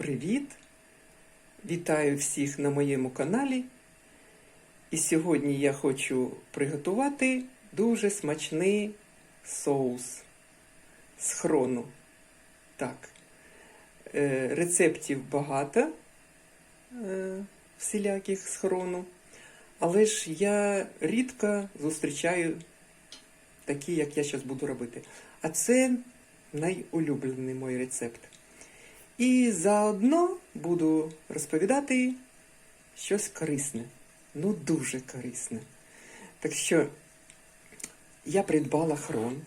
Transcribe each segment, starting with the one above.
Привіт! Вітаю всіх на моєму каналі. І сьогодні я хочу приготувати дуже смачний соус з хрону. Так, е, рецептів багато е, всіляких з хрону, але ж я рідко зустрічаю такі, як я зараз буду робити. А це найулюблений мій рецепт. І заодно буду розповідати щось корисне. Ну, дуже корисне. Так що я придбала хрон.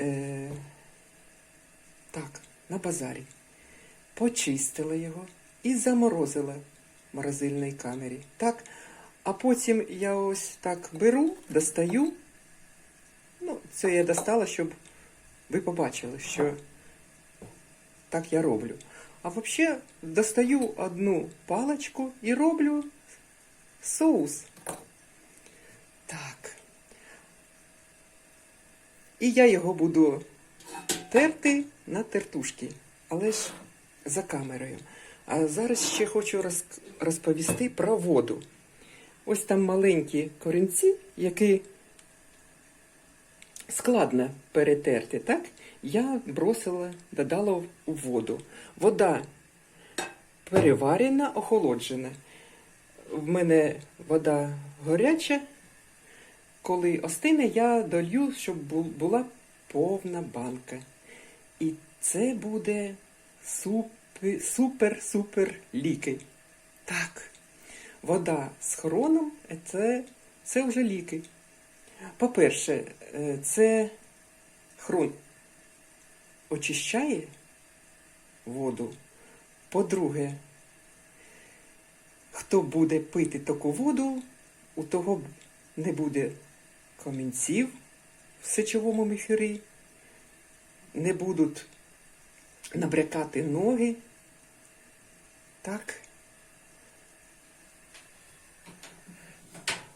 Е, так, на базарі. Почистила його і заморозила в морозильній камері. Так, а потім я ось так беру, достаю. Ну, це я достала, щоб ви побачили, що так я роблю. А взагалі достаю одну паличку і роблю соус. Так. І я його буду терти на тертушки, але ж за камерою. А зараз ще хочу розповісти про воду. Ось там маленькі корінці, які складно перетерти, так? Я бросила, додала у воду. Вода переварена, охолоджена. В мене вода гаряча. Коли остине, я долью, щоб була повна банка. І це буде супер, супер, супер ліки. Так, вода з хроном це, це вже ліки. По-перше, е, це хрон очищає воду. По-друге, хто буде пити таку воду, у того не буде камінців в сечовому міхурі, не будуть набрякати ноги. Так.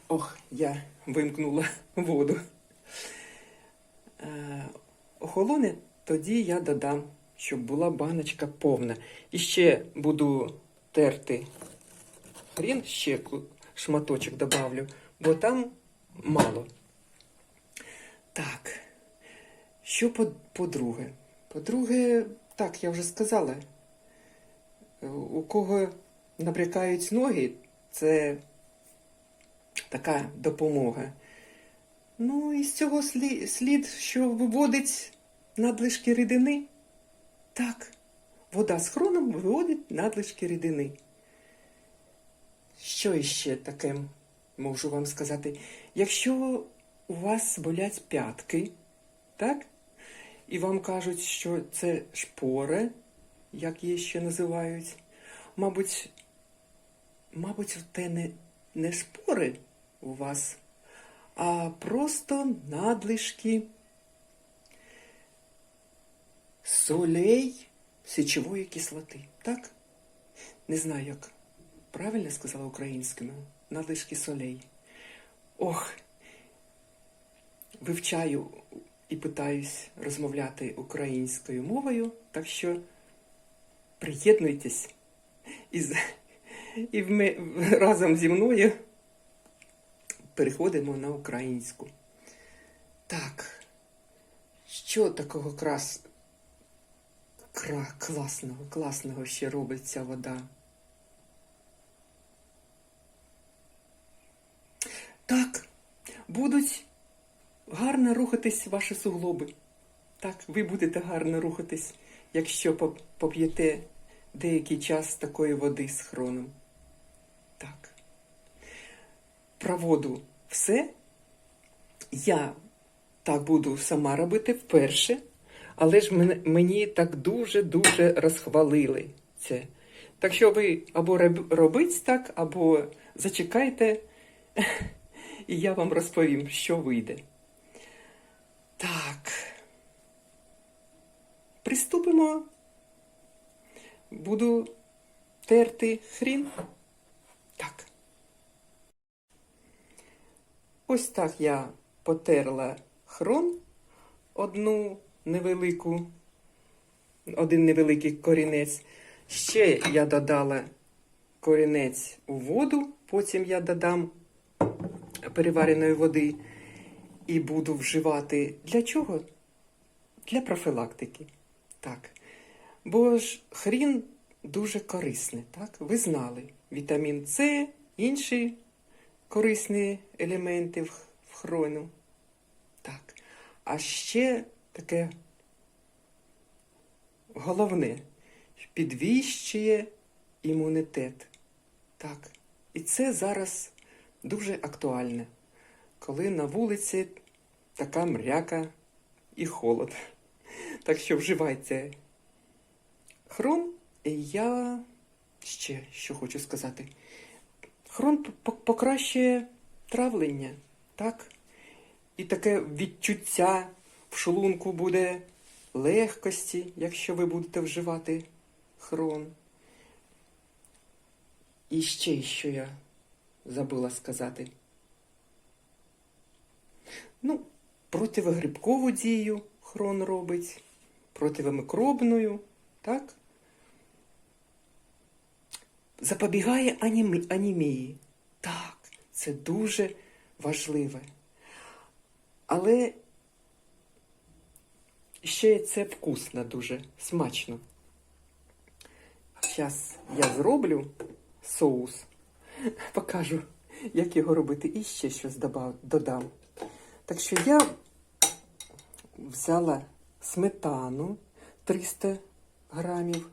Ох, я вимкнула воду. Е, Охолоне, тоді я додам, щоб була баночка повна. І ще буду терти хрін, ще шматочок добавлю, бо там мало. Так. Що по- по-друге? По-друге, так, я вже сказала. е, У кого набрякають ноги, це така допомога. Ну, і з цього слід, що виводить надлишки рідини. Так, вода з хроном виводить надлишки рідини. Що іще таке можу вам сказати? Якщо у вас болять п'ятки, так? І вам кажуть, що це шпори, як її ще називають. Мабуть, мабуть, те не, не шпори у вас, а просто надлишки солей сечової кислоти. Так? Не знаю, як правильно сказала українською. Надлишки солей. Ох, вивчаю і питаюсь розмовляти українською мовою, так що приєднуйтесь і, і вме- разом зі мною переходимо на українську. Так, що такого крас... Кра... класного, класного ще робить ця вода? Так, будуть гарно рухатись ваші суглоби. Так, ви будете гарно рухатись, якщо поп'єте деякий час такої води з хроном. Так. Про воду все. Я так буду сама робити вперше, але ж мені так дуже-дуже розхвалили це. Так що ви або роб- робіть так, або зачекайте, і я вам розповім, що вийде. Так. Приступимо. Буду терти хрін. Так. Ось так я потерла хрон одну невелику один невеликий корінець. Ще я додала корінець у воду, потім я додам перевареної води і буду вживати. Для чого? Для профілактики. Так. Бо ж хрін дуже корисний, так? Ви знали. Вітамін С, інші корисні елементи в хрону. Так. А ще таке головне підвищує імунітет. Так. І це зараз дуже актуальне, коли на вулиці така мряка і холод. Так що вживайте хрон, і я ще що хочу сказати. Хрон покращує травлення, так? І таке відчуття в шлунку буде легкості, якщо ви будете вживати хрон. І ще що я забула сказати. Ну, противогрибкову дію хрон робить, противомикробною, так? Запобігає анімі... анімії. Так, це дуже важливе. Але ще це вкусно дуже, смачно. Зараз я зроблю соус, покажу, як його робити, і ще щось додам. Так що я взяла сметану 300 грамів,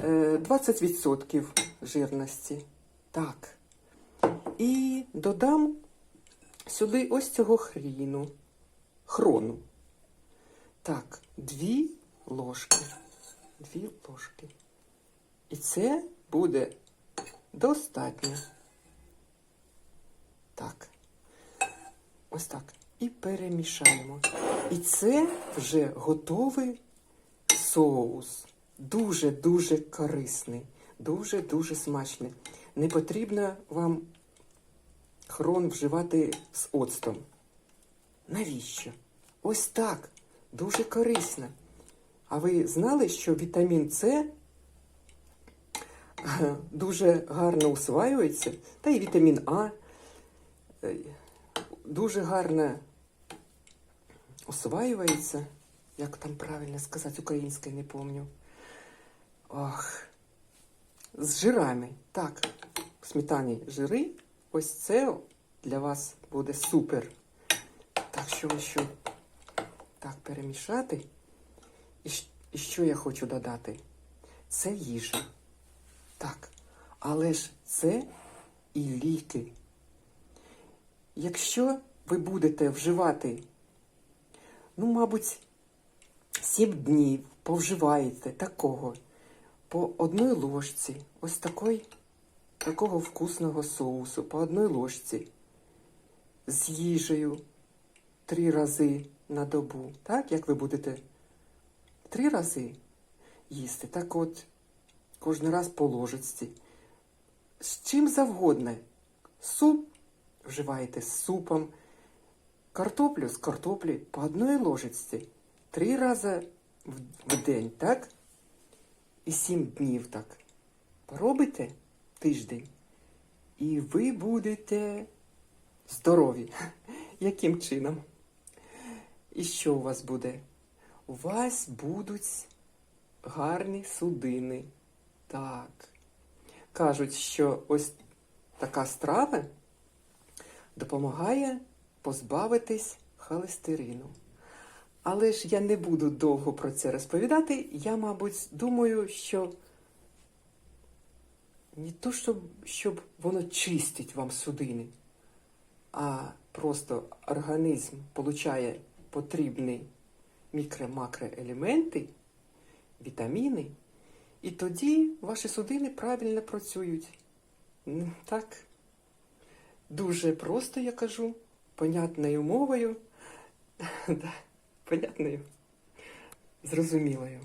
е, 20% жирності. Так. І додам сюди ось цього хріну, хрону. Так, дві ложки. Дві ложки. І це буде достатньо. Так. Ось так. І перемішаємо. І це вже готовий соус. Дуже-дуже корисний, дуже-дуже смачний. Не потрібно вам хрон вживати з оцтом. Навіщо? Ось так. Дуже корисно. А ви знали, що вітамін С дуже гарно усваюється, та й вітамін А е, дуже гарно усваюється. Як там правильно сказати українською, не пам'ятаю. Ох. З жирами. Так, в сметані жири. Ось це для вас буде супер. Так що що так перемішати. І що я хочу додати? Це їжа. Так. Але ж це і ліки. Якщо ви будете вживати, ну, мабуть, сім днів повживаєте такого по одній ложці, ось такої, такого вкусного соусу, по одній ложці з їжею три рази на добу, так, як ви будете три рази їсти, так от кожен раз по ложечці. З чим завгодно. Суп вживаєте з супом, картоплю з картоплі по одній ложечці. Три рази в день, так? І сім днів так. Поробите тиждень, і ви будете здорові. Яким чином? І що у вас буде? У вас будуть гарні судини. Так. Кажуть, що ось така страва допомагає позбавитись холестерину. Але ж я не буду довго про це розповідати. Я, мабуть, думаю, що не то, щоб, щоб воно чистить вам судини, а просто організм получає потрібні мікро-макроелементи, вітаміни, і тоді ваші судини правильно працюють. Так. Дуже просто я кажу, понятною мовою. Понятною, зрозумілою.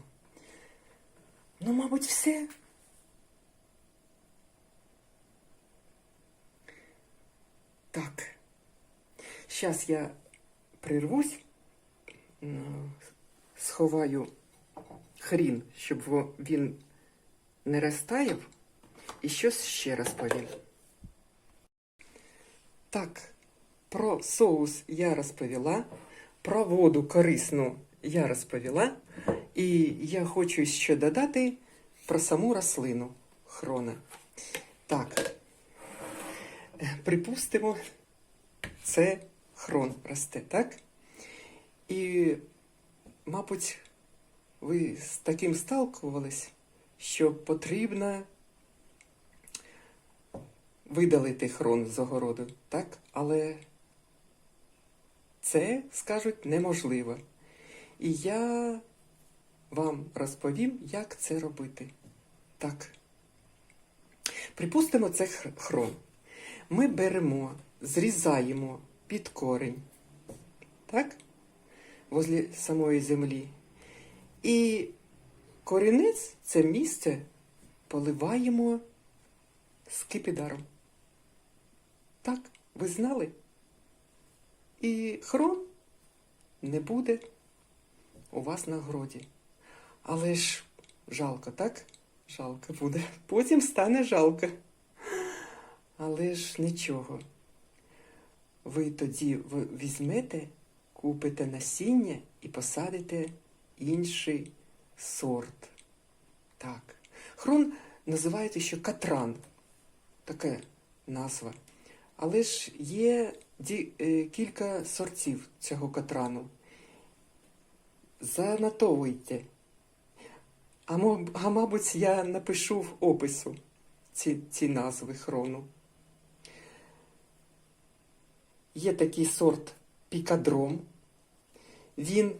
Ну, мабуть, все. Так. Зараз я прервусь, м, сховаю хрін, щоб він не розтаяв. І щось ще розповім. Так, про соус я розповіла, про воду корисну я розповіла, і я хочу ще додати про саму рослину хрона. Так, е, припустимо, це хрон росте, так? І, мабуть, ви з таким сталкувались, що потрібно видалити хрон з огороду, так? Але це, скажуть, неможливо. І я вам розповім, як це робити. Так. Припустимо, це хр- хрон. Ми беремо, зрізаємо під корінь, так? Возле самої землі. І корінець це місце поливаємо скипідаром. Так, ви знали? І хрон не буде у вас на городі. Але ж жалко, так? Жалко буде. Потім стане жалко. Але ж нічого. Ви тоді візьмете, купите насіння і посадите інший сорт. Так. Хрон називають ще катран. Така назва. Але ж є ді, е, кілька сортів цього катрану. Занотовуйте. А, а мабуть, я напишу в опису ці, ці назви хрону. Є такий сорт пікадром. Він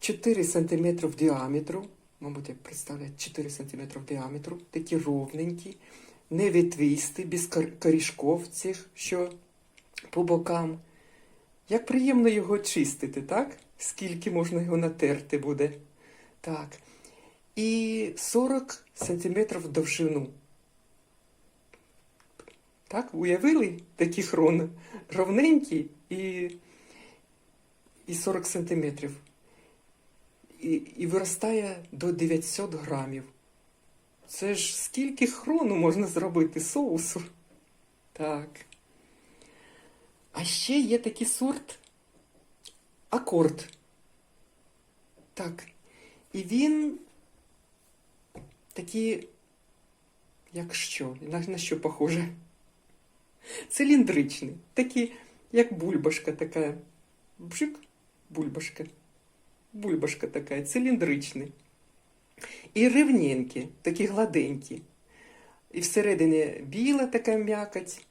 4 см діаметру, мабуть, як представляють 4 см діаметру, такі ровненькі, не без корішков цих, що по бокам. Як приємно його чистити, так? Скільки можна його натерти буде. Так. І 40 см довжину. Так, уявили такі хрони? Ровненькі і, і 40 сантиметрів. І, і виростає до 900 грамів. Це ж скільки хрону можна зробити соусу? Так. А ще є такий сорт акорд. Так. І він такий, як що? На, що похоже? Циліндричний. Такий, як бульбашка така. Бжик, бульбашка. Бульбашка така, циліндричний. І рівненькі, такі гладенькі. І всередині біла така м'якоть.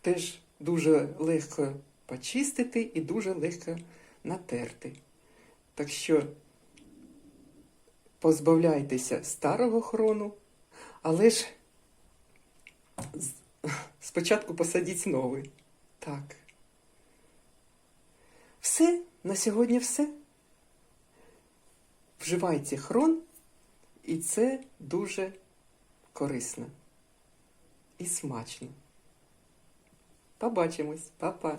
Теж дуже легко почистити і дуже легко натерти. Так що позбавляйтеся старого хрону, але ж спочатку посадіть новий. Так. Все, на сьогодні все. Вживайте хрон, і це дуже корисно і смачно. Побачимось, Па-па.